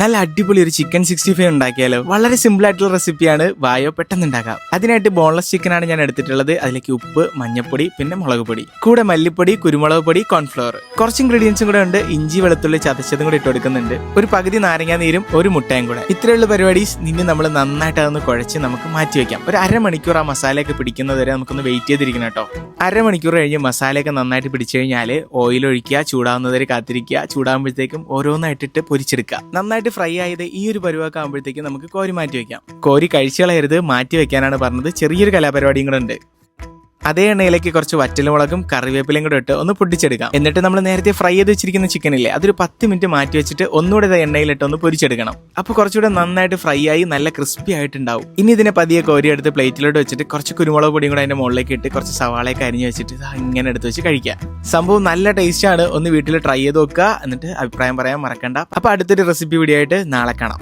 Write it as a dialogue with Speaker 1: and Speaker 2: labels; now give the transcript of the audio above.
Speaker 1: നല്ല അടിപൊളി ഒരു ചിക്കൻ സിക്സ്റ്റി ഫൈവ് ഉണ്ടാക്കിയാലോ? വളരെ സിമ്പിൾ ആയിട്ടുള്ള റെസിപ്പിയാണ് വായോ പെട്ടെന്ന് ഉണ്ടാക്കാം. അതിനായിട്ട് ബോൺലെസ് ചിക്കൻ ആണ് ഞാൻ എടുത്തിട്ടുള്ളത്. അതിലേക്ക് ഉപ്പ് മഞ്ഞപ്പൊടി പിന്നെ മുളക് പൊടി. കൂടെ മല്ലിപ്പൊടി കുരുമുളക് പൊടി കോൺഫ്ലവർ കുറച്ച് ഇൻഗ്രീഡിയൻസും കൂടെ ഉണ്ട്. ഇഞ്ചി വെളുത്തുള്ളി ചതച്ചതും കൂടെ ഇട്ട് കൊടുക്കുന്നുണ്ട് ഒരു പകുതി നാരങ്ങാ നീരും ഒരു മുട്ടയും കൂടെ. ഇത്രയുള്ള പരിപാടി നിന്നെ നമ്മൾ നന്നായിട്ട് അതൊന്ന് കുഴച്ച് നമുക്ക് മാറ്റി വെക്കാം. ഒരു അരമണിക്കൂർ ആ മസാലയൊക്കെ പിടിക്കുന്നത് വരെ നമുക്കൊന്ന് വെയിറ്റ് ചെയ്തിരിക്കണം കേട്ടോ. അരമണിക്കൂർ കഴിഞ്ഞ് മസാലയൊക്കെ നന്നായിട്ട് പിടിച്ചു കഴിഞ്ഞാൽ ഓയിൽ ഒഴിക്കുക ചൂടാവുന്നവരെ കാത്തിരിക്കുക. ചൂടാകുമ്പോഴത്തേക്കും ഓരോന്നായിട്ടിട്ട് പൊരിച്ചെടുക്കുക. നന്നായിട്ട് ഫ്രൈ ആയത് ഈ ഒരു പരുവൊക്കെ ആകുമ്പോഴത്തേക്കും നമുക്ക് കോരി മാറ്റി വെക്കാം. കോരി കഴിച്ചു കളയരുത് മാറ്റി വെക്കാനാണ് പറഞ്ഞത്. ചെറിയൊരു കലാപരിപാടിയും കൂടെ ഉണ്ട്. അതേ എണ്ണയിലേക്ക് കുറച്ച് വറ്റൽമുളകും കറിവേപ്പിലയും കൂടെ ഇട്ട് ഒന്ന് പൊട്ടിച്ചെടുക്കാം എന്നിട്ട് നമ്മൾ നേരത്തെ ഫ്രൈ ചെയ്ത് വെച്ചിരിക്കുന്ന ചിക്കൻ ഇല്ലേ അതൊരു പത്ത് മിനിറ്റ് മാറ്റി വെച്ചിട്ട് ഒന്നുകൂടെ ഇത് എണ്ണയിലിട്ട് ഒന്ന് പൊരിച്ചെടുക്കണം. അപ്പോൾ കുറച്ചുകൂടെ നന്നായിട്ട് ഫ്രൈ ആയി നല്ല ക്രിസ്പി ആയിട്ടുണ്ടാവും. ഇനി ഇതിനെ പതിയെ കോരിയെടുത്ത് പ്ലേറ്റിലോട്ട് വെച്ചിട്ട് കുറച്ച് കുരുമുളക് പൊടിയും കൂടെ അതിന്റെ മുകളിലേക്ക് ഇട്ട് കുറച്ച് സവാളയൊക്കെ അരിഞ്ഞു വെച്ചിട്ട് ഇങ്ങനെ എടുത്ത് വെച്ച് കഴിക്കാം. സംഭവം നല്ല ടേസ്റ്റ് ആണ്. ഒന്ന് വീട്ടിൽ ട്രൈ ചെയ്ത് നോക്കുക. എന്നിട്ട് അഭിപ്രായം പറയാൻ മറക്കണ്ട. അപ്പോൾ അടുത്തൊരു റെസിപ്പി വീഡിയോ ആയിട്ട് നാളെ കാണാം.